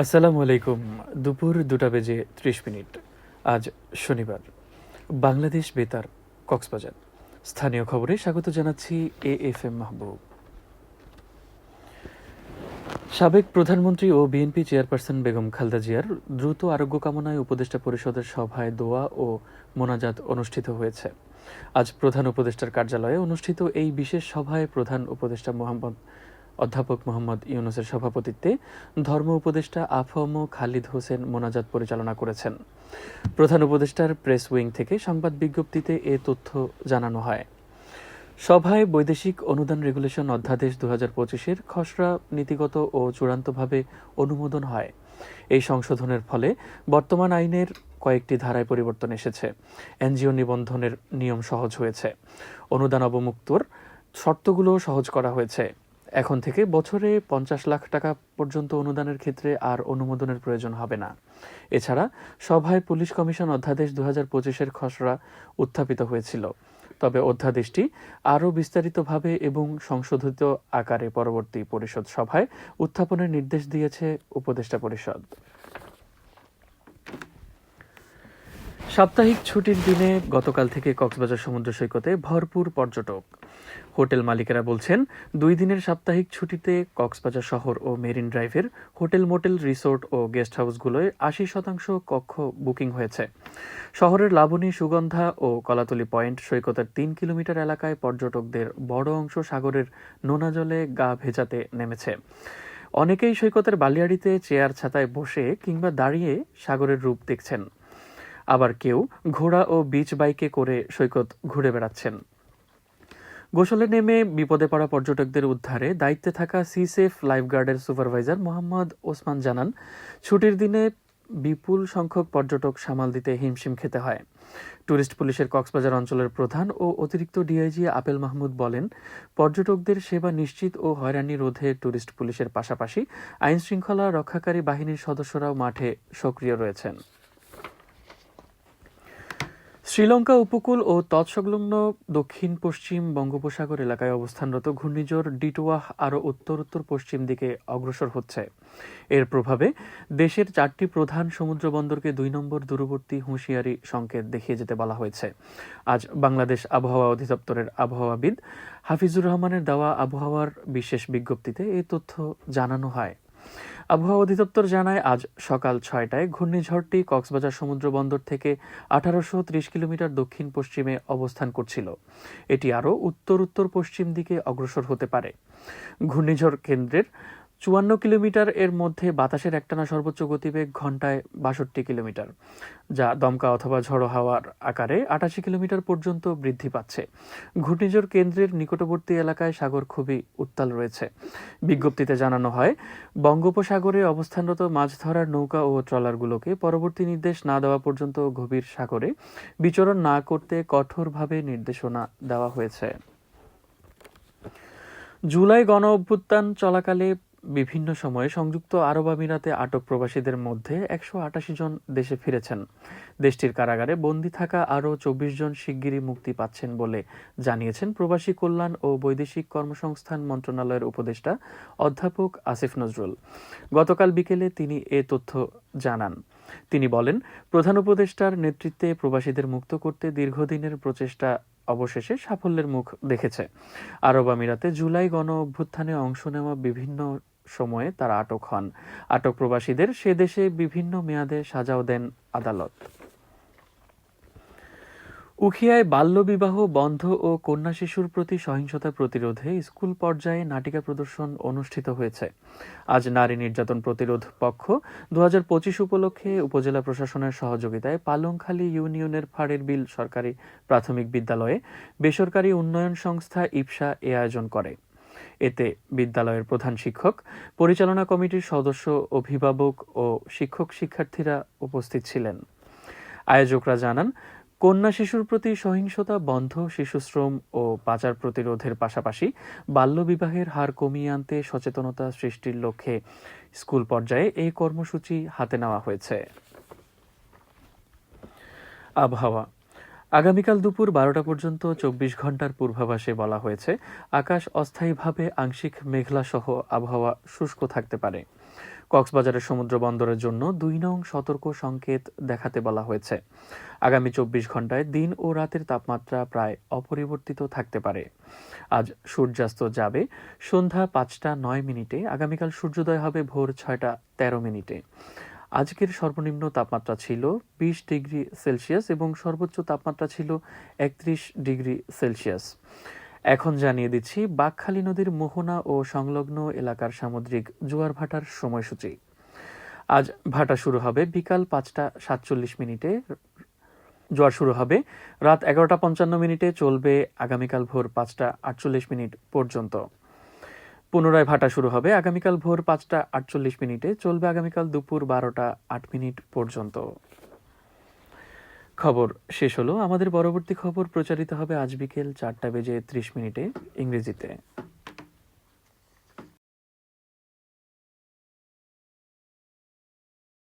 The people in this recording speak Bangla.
আসসালামু আলাইকুম। দুপুর দুটা বেজে ত্রিশ মিনিট। আজ শনিবার। বাংলাদেশ বেতার, কক্সবাজার। স্থানীয় খবরে স্বাগত জানাচ্ছি এ এফ এম মাহবুব। সাবেক প্রধানমন্ত্রী ও বিএনপি চেয়ারপারসন বেগম খালদা জিয়ার দ্রুত আরোগ্য কামনায় উপদেষ্টা পরিষদের সভায় দোয়া ও মোনাজাত অনুষ্ঠিত হয়েছে। আজ প্রধান উপদেষ্টার কার্যালয়ে অনুষ্ঠিত এই বিশেষ সভায় প্রধান উপদেষ্টা মোহাম্মদ অধ্যাপক মোহাম্মদ ইউনুসের সভাপতিত্বে ধর্ম উপদেষ্টা আফম খালিদ হোসেন মোনাজাত পরিচালনা করেছেন। প্রধান উপদেষ্টার প্রেস উইং থেকে সংবাদ বিজ্ঞপ্তিতে এ তথ্য জানানো হয়। সভায় বৈদেশিক অনুদান রেগুলেশন অধ্যাদেশ দু হাজার পঁচিশের খসড়া নীতিগত ও চূড়ান্তভাবে অনুমোদন হয়। এই সংশোধনের ফলে বর্তমান আইনের কয়েকটি ধারায় পরিবর্তন এসেছে। এনজিও নিবন্ধনের নিয়ম সহজ হয়েছে। অনুদান অবমুক্তর শর্তগুলো সহজ করা হয়েছে। এখন থেকে বছরে পঞ্চাশ লাখ টাকা পর্যন্ত অনুদানের ক্ষেত্রে আর অনুমোদনের প্রয়োজন হবে না। এছাড়া সভায় পুলিশ কমিশন অধ্যাদেশ দু হাজার পঁচিশের খসড়া উত্থাপিত হয়েছিল। তবে অধ্যাদেশটি আরও বিস্তারিতভাবে এবং সংশোধিত আকারে পরবর্তী পরিষদ সভায় উত্থাপনের নির্দেশ দিয়েছে উপদেষ্টা পরিষদ। সাপ্তাহিক ছুটির দিনে গতকাল থেকে কক্সবাজার সমুদ্র সৈকতে ভরপুর পর্যটক হোটেল মালিকেরা বলছেন, দুই দিনের সাপ্তাহিক ছুটিতে কক্সবাজার শহর ও মেরিন ড্রাইভের হোটেল মোটেল, রিসোর্ট ও গেস্ট হাউসগুলোয় আশি শতাংশ কক্ষ বুকিং হয়েছে। শহরের লাবণী, সুগন্ধা ও কলাতলি পয়েন্ট সৈকতের তিন কিলোমিটার এলাকায় পর্যটকদের বড় অংশ সাগরের নোনা জলে গা ভেজাতে নেমেছে। অনেকেই সৈকতের বালিয়াড়িতে চেয়ার ছাতায় বসে কিংবা দাঁড়িয়ে সাগরের রূপ দেখছেন। আবার কেউ ঘোড়া ও বিচ বাইকে করে সৈকত ঘুরে বেড়াচ্ছেন। গোসলে নেমে বিপদে পড়া পর্যটকদের উদ্ধারে দায়িত্বে থাকা সি সেফ লাইফগার্ডের সুপারভাইজার মোহাম্মদ ওসমান জানান, ছুটির দিনে বিপুল সংখ্যক পর্যটক সামাল দিতে হিমশিম খেতে হয়। ট্যুরিস্ট পুলিশের কক্সবাজার অঞ্চলের প্রধান ও অতিরিক্ত ডিআইজি আপেল মাহমুদ বলেন, পর্যটকদের সেবা নিশ্চিত ও হয়রানি রোধে ট্যুরিস্ট পুলিশের পাশাপাশি আইন শৃঙ্খলা রক্ষাকারী বাহিনীর সদস্যরাও মাঠে সক্রিয় রয়েছেন। শ্রীলঙ্কা উপকূল ও তৎসংলগ্ন দক্ষিণ পশ্চিম বঙ্গোপসাগর এলাকায় অবস্থানরত ঘূর্ণিঝড় ডিটোয়াহ আরও উত্তর উত্তর পশ্চিম দিকে অগ্রসর হচ্ছে। এর প্রভাবে দেশের চারটি প্রধান সমুদ্র বন্দরকে দুই নম্বর দূরবর্তী হুঁশিয়ারি সংকেত দেখিয়ে যেতে বলা হয়েছে। আজ বাংলাদেশ আবহাওয়া অধিদপ্তরের আবহাওয়াবিদ হাফিজুর রহমানের দেওয়া আবহাওয়ার বিশেষ বিজ্ঞপ্তিতে এই তথ্য জানানো হয়। আবহাওয়া অধিদপ্তর জানায়, আজ সকাল ছয়টায় ঘূর্ণিঝড়টি কক্সবাজার সমুদ্র বন্দর থেকে আঠারোশো ত্রিশ কিলোমিটার দক্ষিণ পশ্চিমে অবস্থান করছিল। এটি আরও উত্তর উত্তর পশ্চিম দিকে অগ্রসর হতে পারে। ঘূর্ণিঝড় কেন্দ্রের চুয়ান্ন কিলোমিটার এর মধ্যে বাতাসের একটানা সর্বোচ্চ গতিবেগ ঘন্টায় বাষট্টি কিলোমিটার, যা দমকা অথবা ঝড়ো হাওয়ার আকারে আটাশি কিলোমিটার পর্যন্ত বৃদ্ধি পাচ্ছে। ঘূর্ণিঝড় কেন্দ্রের নিকটবর্তী এলাকায় সাগর খুবই উত্তাল রয়েছে। বিজ্ঞপ্তিতে জানানো হয়, বঙ্গোপসাগরে অবস্থানরত মাছ ধরার নৌকা ও ট্রলারগুলোকে পরবর্তী নির্দেশ না দেওয়া পর্যন্ত গভীর সাগরে বিচরণ না করতে কঠোরভাবে নির্দেশনা দেওয়া হয়েছে। জুলাই গণ অভ্যুত্থান চলাকালে বিভিন্ন সময়ে সংযুক্ত আরব আমিরাতে আটক প্রবাসীদের মধ্যে একশো আটাশি জন দেশে ফিরেছেন। দেশটির কারাগারে বন্দী থাকা আরও চব্বিশ জন শিগগিরই মুক্তি পাচ্ছেন বলে জানিয়েছেন প্রবাসী কল্যাণ ও বৈদেশিক কর্মসংস্থান মন্ত্রণালয়ের উপদেষ্টা অধ্যাপক আসিফ নজরুল। গতকাল বিকেলে তিনি এ তথ্য জানান। তিনি বলেন, প্রধান উপদেষ্টার নেতৃত্বে প্রবাসীদের মুক্ত করতে দীর্ঘদিনের প্রচেষ্টা অবশেষে সাফল্যের মুখ দেখেছে। আরব আমিরাতে জুলাই গণ অভ্যুত্থানে অংশ নেওয়া বিভিন্ন সময়ে তারা আটক হন। আটক প্রবাসীদের সে দেশে বিভিন্ন মেয়াদে সাজাও দেন আদালত। উখিয়ায় বাল্যবিবাহ, বন্ধ ও কন্যা শিশুর প্রতি সহিংসতা প্রতিরোধে স্কুল পর্যায়ে নাটিকা প্রদর্শন অনুষ্ঠিত হয়েছে। আজ নারী নির্যাতন প্রতিরোধ পক্ষ দু পঁচিশ উপলক্ষে উপজেলা প্রশাসনের সহযোগিতায় পালংখালী ইউনিয়নের ফাড়ের বিল সরকারি প্রাথমিক বিদ্যালয়ে বেসরকারি উন্নয়ন সংস্থা ইপসা এ আয়োজন করে। এতে বিদ্যালয়ের প্রধান শিক্ষক, পরিচালনা কমিটির সদস্য, অভিভাবক ও শিক্ষক শিক্ষার্থীরা উপস্থিত ছিলেন। আয়োজকরা জানান, কন্যা শিশুর প্রতি সহিংসতা, বন্ধ, শিশুশ্রম ও পাচার প্রতিরোধের পাশাপাশি বাল্যবিবাহের হার কমিয়ে আনতে সচেতনতা সৃষ্টির লক্ষ্যে স্কুল পর্যায়ে এই কর্মসূচি হাতে নেওয়া হয়েছে। আবহাওয়া আগামীকাল দুপুর বারোটা পর্যন্ত চব্বিশ ঘণ্টার পূর্বাভাসে বলা হয়েছে, আকাশ অস্থায়ীভাবে আংশিক মেঘলা সহ আবহাওয়া শুষ্ক থাকতে পারে। কক্সবাজারের সমুদ্র বন্দরের জন্য দুই নং সতর্ক সংকেত দেখাতে বলা হয়েছে। আগামী চব্বিশ ঘন্টায় দিন ও রাতের তাপমাত্রা প্রায় অপরিবর্তিত থাকতে পারে। আজ সূর্যাস্ত যাবে সন্ধ্যা পাঁচটা নয় মিনিটে, আগামীকাল সূর্যোদয় হবে ভোর ছয়টা তেরো মিনিটে। আজকের সর্বনিম্ন তাপমাত্রা ছিল বিশ ডিগ্রি সেলসিয়াস এবং সর্বোচ্চ তাপমাত্রা ছিল একত্রিশ ডিগ্রি সেলসিয়াস। এখন জানিয়ে দিচ্ছি, বাকখালী নদীর মোহনা ও সংলগ্ন এলাকার সামুদ্রিক জোয়ার ভাটার সময়সূচি। আজ ভাটা শুরু হবে বিকাল পাঁচটা সাতচল্লিশ মিনিটে। জোয়ার শুরু হবে রাত এগারোটা পঞ্চান্ন মিনিটে, চলবে আগামীকাল ভোর পাঁচটা আটচল্লিশ মিনিট পর্যন্ত। পুনরায় ভাটা শুরু হবে। আগামীকাল ভোর পাঁচটা আটচল্লিশ মিনিটে চলবে আগামীকাল দুপুর বারোটা আট মিনিট পর্যন্ত। খবর শেষ হলো। আমাদের পরবর্তী খবর প্রচারিত হবে আজ বিকেল চারটা বেজে ত্রিশ মিনিটে ইংরেজিতে।